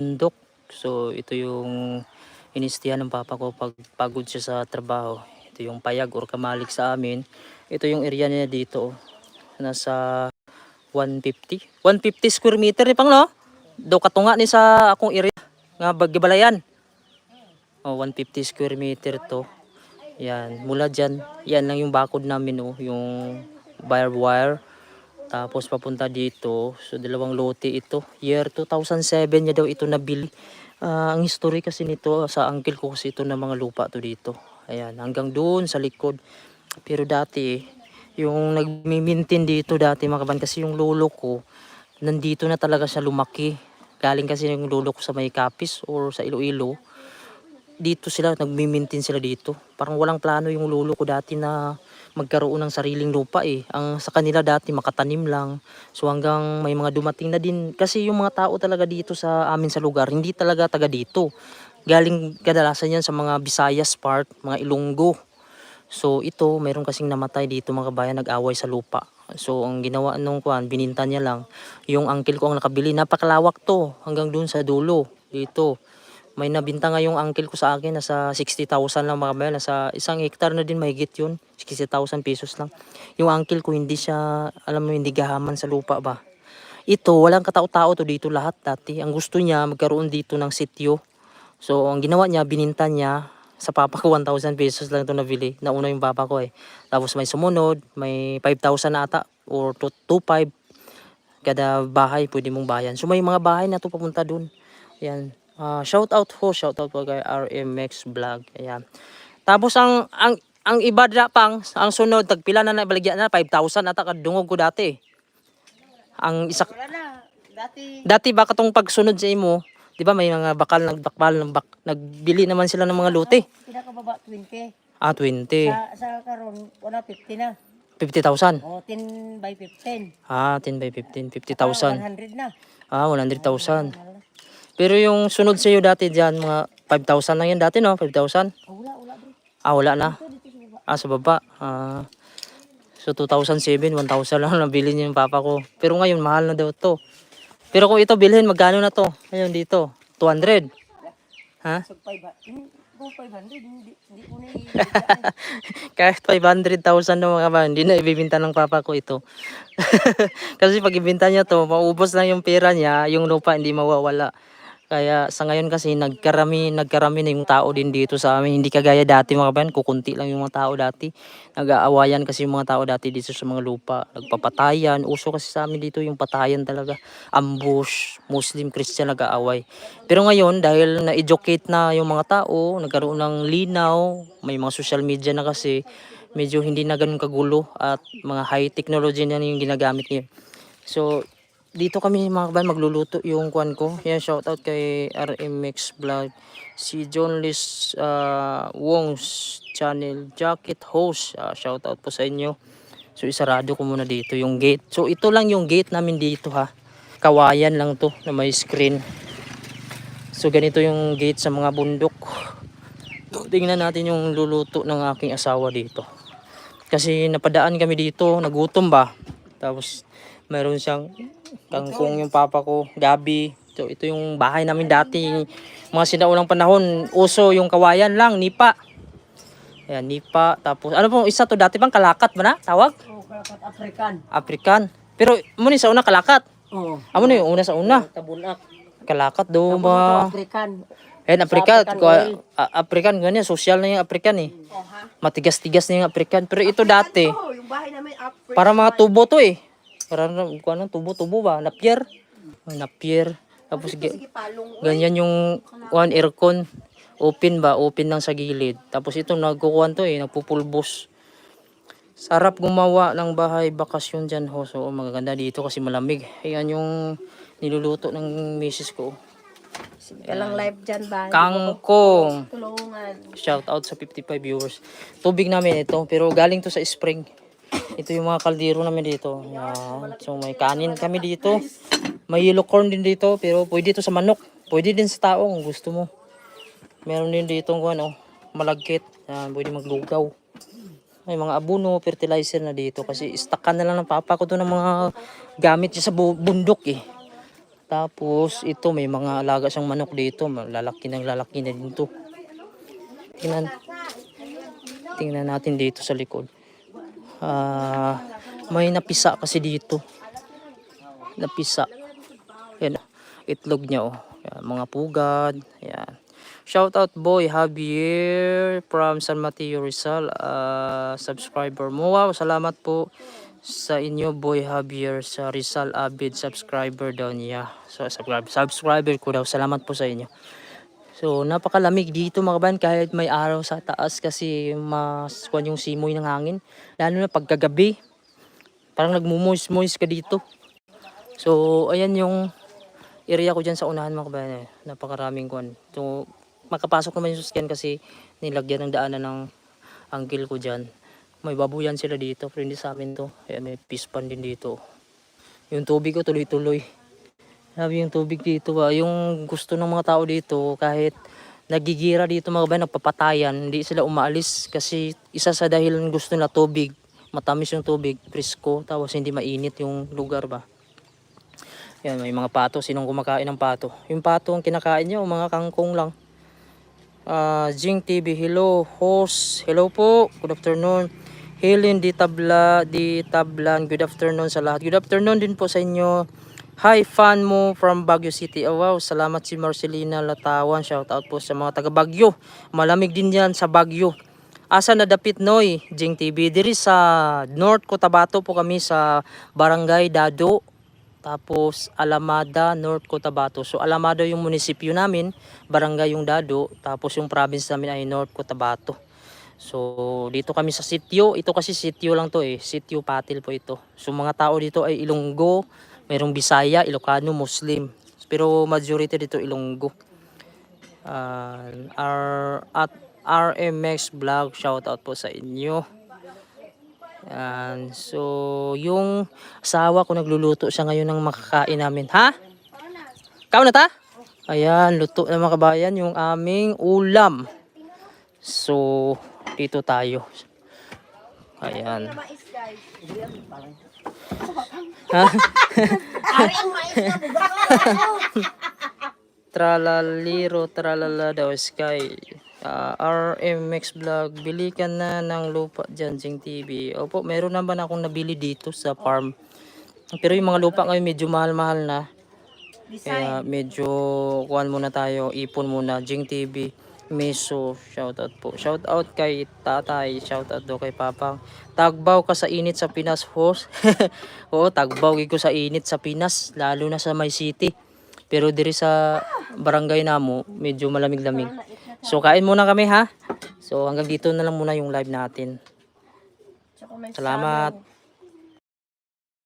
bundok. So ito yung inistihan ng papa ko pag pagod siya sa trabaho. Ito yung payag or kamalik sa amin. Ito yung area niya dito. Nasa 150. 150 square meter ni pang no? Do katunga ni sa akong area nga Bagbalayan. Oh, 150 square meter to. Yan, mula dyan, yan lang yung bakod namin oh, yung barbed wire. Tapos papunta dito, so dalawang lote ito. Year 2007 niya daw ito nabili. Ah, ang history kasi nito sa uncle ko kasi ito na mga lupa to dito. Ayan, hanggang doon sa likod. Pero dati, yung nagmi-maintain dito dati mga kaban kasi yung lolo ko, nandito na talaga siya lumaki. Galing kasi yung lolo ko sa may Capiz or sa Iloilo dito sila, nagmi-maintain sila dito. Parang walang plano yung lolo ko dati na magkaroon ng sariling lupa eh. Ang sa kanila dati makatanim lang. So hanggang may mga dumating na din. Kasi yung mga tao talaga dito sa amin sa lugar, hindi talaga taga dito. Galing kadalasan yan sa mga Visayas part, mga Ilonggo. So ito, mayroon kasing namatay dito mga bayan nag-away sa lupa. So ang ginawa nung kuan, bininta niya lang. Yung uncle ko ang nakabili, napakalawak to hanggang dun sa dulo dito. May nabinta nga yung uncle ko sa akin, nasa 60,000 lang mga bayan. Nasa isang hektar na din mahigit yun. 60,000 pesos lang. Yung uncle ko hindi siya, alam mo, hindi gahaman sa lupa ba. Ito, walang katao-tao to dito lahat dati. Ang gusto niya, magkaroon dito ng sityo. So, ang ginawa niya, bininta niya. Sa papa ko, 1,000 pesos lang ito nabili. Nauna yung papa ko eh. Tapos may sumunod, may 5,000 na ata or 2,500 kada bahay pwede mong bayan. So may mga bahay na to papunta dun. Ayan. Ah, shout out po, shout out po kay RMX Vlog. Ayan. Tapos ang ang ang iba na pang ang sunod tagpila na nabaligyan na 5,000 ata kadungog ko dati. Ang isa. Dati, dati ba katong pagsunod sa imo, 'di ba may mga bakal nagbakbal ng bak, nagbili naman sila ng mga lote. pinakababa 20. Ah, 20. Sa, sa karon wala 50 na. 50,000. O, 10 by 15. Ah, 10 by 15, Ah, 50,000. 100 na. Ah, 100,000. Pero yung sunod sa iyo dati diyan mga 5,000 lang yan dati no, 5,000. Oh, wala, wala bro. Ah, wala na. Ah, sa baba. Ah, so 2007, 1,000 lang nabili niya yung papa ko. Pero ngayon mahal na daw to. Pero kung ito bilhin, magkano na to? Ngayon dito, 200. Ha? So, 500. Hmm, Kung 500, hindi, hindi ko na Kahit 500,000 na mga ba, hindi na ibibinta ng papa ko ito. kasi pag ibinta niya to, maubos lang yung pera niya, yung lupa hindi mawawala. Kaya sa ngayon kasi nagkarami, nagkarami na yung tao din dito sa amin. Hindi kagaya dati mga bayan, kukunti lang yung mga tao dati. Nag-aawayan kasi yung mga tao dati dito sa mga lupa. Nagpapatayan. Uso kasi sa amin dito yung patayan talaga. Ambush, Muslim, Christian nag-aaway. Pero ngayon, dahil na-educate na yung mga tao, nagkaroon ng linaw, may mga social media na kasi, medyo hindi na ganun kagulo at mga high technology na yung ginagamit ngayon. So, dito kami mga kabayan magluluto yung kwan ko. Yan, shout out kay RMX Vlog. Si John Lis uh, Wong's channel, Jacket Host. Uh, shout out po sa inyo. So, isarado ko muna dito yung gate. So, ito lang yung gate namin dito ha. Kawayan lang to na may screen. So, ganito yung gate sa mga bundok. Tingnan natin yung luluto ng aking asawa dito. Kasi napadaan kami dito, nagutom ba? Tapos meron siyang kangkong yung papa ko, gabi. So ito yung bahay namin dati, mga sinaunang panahon, uso yung kawayan lang, nipa. Ayan, nipa. Tapos ano pong isa to dati pang kalakat ba na? Tawag? Oh, kalakat African. African. Pero mo ni sa una kalakat. Oh, Amo ni yung una sa una. tabunak. Kalakat do ba? African. Eh, African, African African, oil. African ganyan, social na yung African eh. Oh? Matigas-tigas na yung African. Pero ito dati, Oh, yung bahay namin African. Para mga tubo to eh. Para na, kung ano, tubo-tubo ba? Napier. Napier. Tapos Sige, ganyan yung one aircon. Open ba? Open lang sa gilid. Tapos ito nagkukuhan to eh. Nagpupulbos. Sarap gumawa ng bahay bakasyon dyan ho. So magaganda dito kasi malamig. Ayan yung niluluto ng misis ko. Walang live dyan ba? Kangkong. Tulungan. Shout out sa 55 viewers. Tubig namin ito, pero galing to sa spring. Ito yung mga kaldero namin dito. Yan. So may kanin kami dito. May yellow corn din dito, pero pwede ito sa manok. Pwede din sa tao kung gusto mo. Meron din dito kung ano, malagkit. Yan, pwede maglugaw. May mga abuno, fertilizer na dito kasi stockan na lang ng papa ko ng mga gamit sa bu- bundok eh. Tapos ito may mga alaga siyang manok dito. Lalaki ng lalaki na din to. Tingnan. Tingnan natin dito sa likod. Ah, may napisa kasi dito. Napisa. Yan. Itlog niya oh. Yan, mga pugad. Yan. Shout out boy Javier from San Mateo Rizal. Ah, subscriber mo. Wow, salamat po sa inyo boy Javier sa Rizal Avid subscriber daw niya. So subscribe subscriber ko daw. Salamat po sa inyo. So napakalamig dito mga ban kahit may araw sa taas kasi mas kwan yung simoy ng hangin. Lalo na pagkagabi. Parang nagmumoist-moist ka dito. So ayan yung area ko dyan sa unahan mga kabayan. eh. Napakaraming kwan. So makapasok naman yung sasakyan kasi nilagyan ng daanan ng angle ko dyan. May babuyan sila dito pero hindi sa amin to. Kaya may pispan din dito. Yung tubig ko tuloy-tuloy. Sabi yung tubig dito ba, yung gusto ng mga tao dito kahit nagigira dito mga kabayan, nagpapatayan, hindi sila umaalis kasi isa sa dahilan gusto na tubig, matamis yung tubig, presko, tapos hindi mainit yung lugar ba. Yan, may mga pato, sinong kumakain ng pato. Yung pato ang kinakain niya o mga kangkong lang. Ah, Jing TV, hello, host, hello po, good afternoon. Helen Di Tabla, Di Tablan, good afternoon sa lahat. Good afternoon din po sa inyo. Hi, fan mo from Baguio City. Oh, wow, salamat si Marcelina Latawan. Shout out po sa mga taga Baguio. Malamig din yan sa Baguio. Asa na dapit noy, Jing TV. Diri sa North Cotabato po kami sa Barangay Dado. Tapos Alamada, North Cotabato. So Alamada yung munisipyo namin, barangay yung Dado, tapos yung province namin ay North Cotabato. So dito kami sa sitio, ito kasi sitio lang to eh, sitio Patil po ito. So mga tao dito ay Ilonggo, mayroong Bisaya, Ilocano, Muslim. Pero majority dito Ilonggo. Ah, R at RMX Vlog, shout out po sa inyo. Yan. So, yung asawa ko nagluluto siya ngayon ng makakain namin. Ha? Kao na ta? Ayan, luto na mga kabayan yung aming ulam. So, dito tayo. Ayan. Guys. Ha? Ari ang mais na. Tralaliro, tralala daw, Sky. Ah, RMX Vlog, bili ka na ng lupa dyan, Jing TV. Opo, meron naman akong nabili dito sa farm. Pero yung mga lupa ngayon medyo mahal-mahal na. Kaya medyo kuhan muna tayo, ipon muna. Jing TV, Meso, shoutout po. Shoutout kay tatay, shoutout daw kay papang. Tagbaw ka sa init sa Pinas, host. Oo, tagbaw ko sa init sa Pinas, lalo na sa May City. Pero diri sa barangay namo, medyo malamig-lamig. So kain muna kami ha. So hanggang dito na lang muna yung live natin. Salamat.